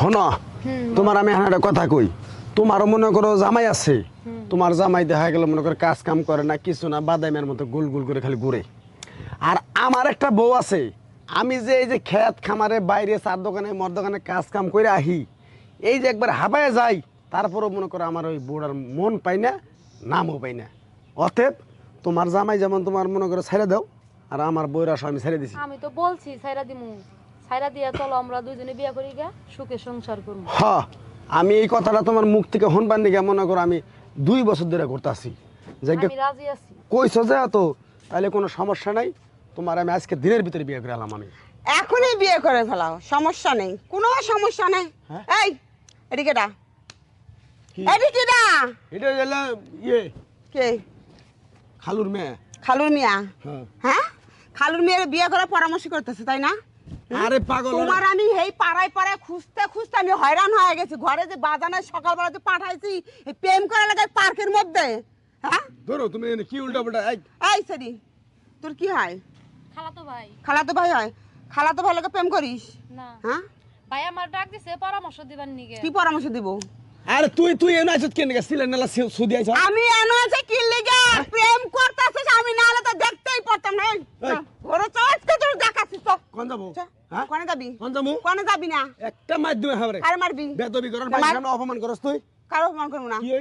হন। তোমার আমি একটা কথা কই। তোমারও মনে করো জামাই আছে। তোমার জামাই দেখা গেল মনে করো কাজ কাম করে না, কিছু না, বাদামের মতো গোল গোল করে খালি ঘুরে। আর আমার একটা বউ আছে। আমি যে এই যে খেত খামারে বাইরে চার দোকানে, মর দোকানে কাজ কাম করে আহি, এই যে একবার হাবায় যাই, তারপরও মনে করো আমার ওই বউটার মন পাই না, নামও পাই না। অতএব তোমার জামাই যেমন তোমার মনে করো ছেড়ে দাও, আর আমার সব আমি ছেড়ে দিছি। আমি তো বলছি সাইরা দিমু। সাইরা দিয়া চলো আমরা দুইজনে বিয়া করি গা সুখে সংসার করব। হ আমি এই কথাটা তোমার মুখ থেকে হনবার দিকে মনে করো আমি দুই বছর ধরে করতেছি। আমি রাজি আছি। কইছো যে তো তাহলে কোনো সমস্যা নাই। তোমার আমি আজকে দিনের ভিতরে বিয়ে করে এলাম আমি। এখনই বিয়ে করে ফেলাও সমস্যা নেই। কোনো সমস্যা নেই। হ্যাঁ? এই এদিকে ডা কি? এদিকে ডা এটা গেল ইয়ে কে? খালুর মেয়ে। খালুর মিয়া? হ্যাঁ। হ্যাঁ? খালুর মেয়ের বিয়ে করার পরামর্শ করতেছে তাই না? আরে পাগল তোমার আমি এই পাড়ায় পাড়ায় খুঁজতে খুঁজতে আমি হয়রান হয়ে গেছি। ঘরে যে বাজানে সকালবেলা যে পাঠাইছি প্রেম করা লাগায় পার্কের মধ্যে। হ্যাঁ? ধরো তুমি এনে কি উল্টা পাল্টা এই। এই সেরি তোর কি হয়? খালা তো ভাই। খালাতো ভাই হয়? খালাতো ভাই লোকে প্রেম করিস? না। হ্যাঁ? ভাই আমার ডাক দিছে পরামর্শ দিবার নিগে। কি পরামর্শ দিব? আরে তুই তুই এনে আছিস কেন সিলেন নালা সুদি আইছ আমি এনো আছে কি লিগে? প্রেম করতেছিস আমি না হলে তো দেখতেই পারতাম না। এই, এই। ঘরে তো আজকে তোর দেখাচ্ছিস তো কোন যাব? হ্যাঁ? কোনে যাবি? কোন যাব? কোনে যাবি না? একটা মাধ্যমে হবে আর মারবি? বেদবি করার ভাই কেন অপমান করস তুই? কারও অপমান করব না? কি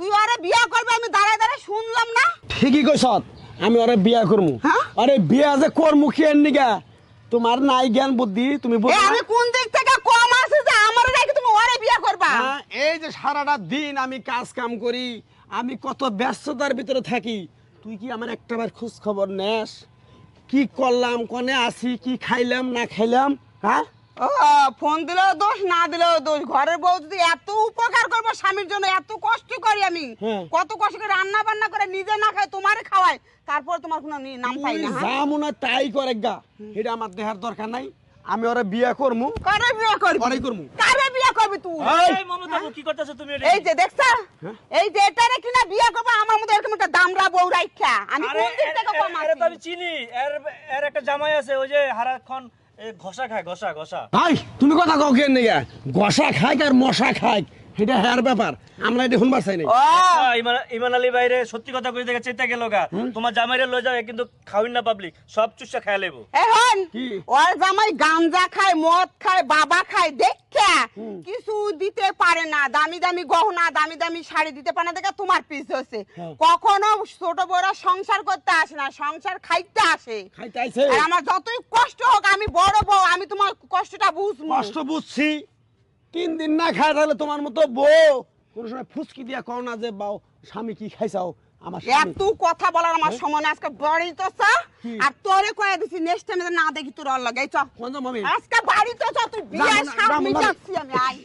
তুই আরে বিয়া করবি আমি দাঁড়ায় দাঁড়ায় শুনলাম না? ঠিকই কইছ আমি বিয়া করমু। হ্যাঁ? আরে বিয়া যে করমু কি নিগা? তোমার নাই জ্ঞান বুদ্ধি তুমি বুঝো আমি কোন দিক থেকে কম আছে যে আমার রেখে তুমি ওরে বিয়া করবা? এই যে সারাটা দিন আমি কাজ কাম করি আমি কত ব্যস্ততার ভিতরে থাকি তুই কি আমার একটাবার খোঁজ খবর নেস? কি করলাম কনে আসি কি খাইলাম না খাইলাম হ্যাঁ? ও ফোন দিলেও দোষ না দিলেও দোষ। ঘরের বউ যদি এত উপকার করব স্বামীর জন্য এত কষ্ট করি আমি হ্যাঁ। কত কষ্ট করে রান্না বান্না করে নিজে না খাই তোমারে খাওয়াই তারপর তোমার কোনো নি- নাম পাই না হ্যাঁ? যা মনে হয় তাই করে গা। এটা আমার দেহার দরকার নাই। আমি ওরা বিয়া করমু। কারে বিয়ে করবি? পরেই করমু। কারে বিয়ে করবি তুই? এই! মমতা কি করতেছো তুমি এই যে দেখছ? হ্যাঁ? এই যে এটারে কিনা বিয়ে করব আমার মতো এরকম একটা দামরা বউ রাখা আমি আরে কোন দিক থেকে কম এরে তো আমি চিনি। এর এর একটা জামাই আছে ওই যে হারাক্ষণ ঘষা খায় ঘষা ঘষা। ভাই তুমি কথা কও কেন নিগা গসা খাই আর মশা খাই এটা হ্যার ব্যাপার। আমরা এটা শুনবার চাই নাই। ইমান ইমান আলী বাইরে সত্যি কথা কই দেখে চেতা গেল গা। তোমার জামাইরে যাবে কিন্তু খাওয়িন না পাবলিক সব চুষা খায় লেবো। এখন ওর জামাই গাঞ্জা খায় মদ খায় বাবা খায় দেখা কিছু দিতে পারে না দামি দামি গহনা দামি দামি শাড়ি দিতে পারে না দেখে তোমার পিস হচ্ছে। হ্যাঁ। কখনো ছোট বড় সংসার করতে আসে না সংসার খাইতে আসে। আর আমার যতই কষ্ট হোক আমি বড় বউ আমি তোমার কষ্টটা বুঝব। কষ্ট বুঝছি। তিন দিন না খায় তাহলে তোমার মতো বউ। কোন সময় ফুসকি দিয়া কও না যে বাও স্বামী কি খাইছাও? আমার এত কথা বলার আমার সময় আজকে বাড়ি তো চা। আর তোরে কয়ে দিছি নেক্সট টাইমে না দেখি তোর লাগাই চ। কোন আজকে বাড়ি তো চ তুই বিয়ে যাব না, যাব সামনে যাচ্ছি আমি আই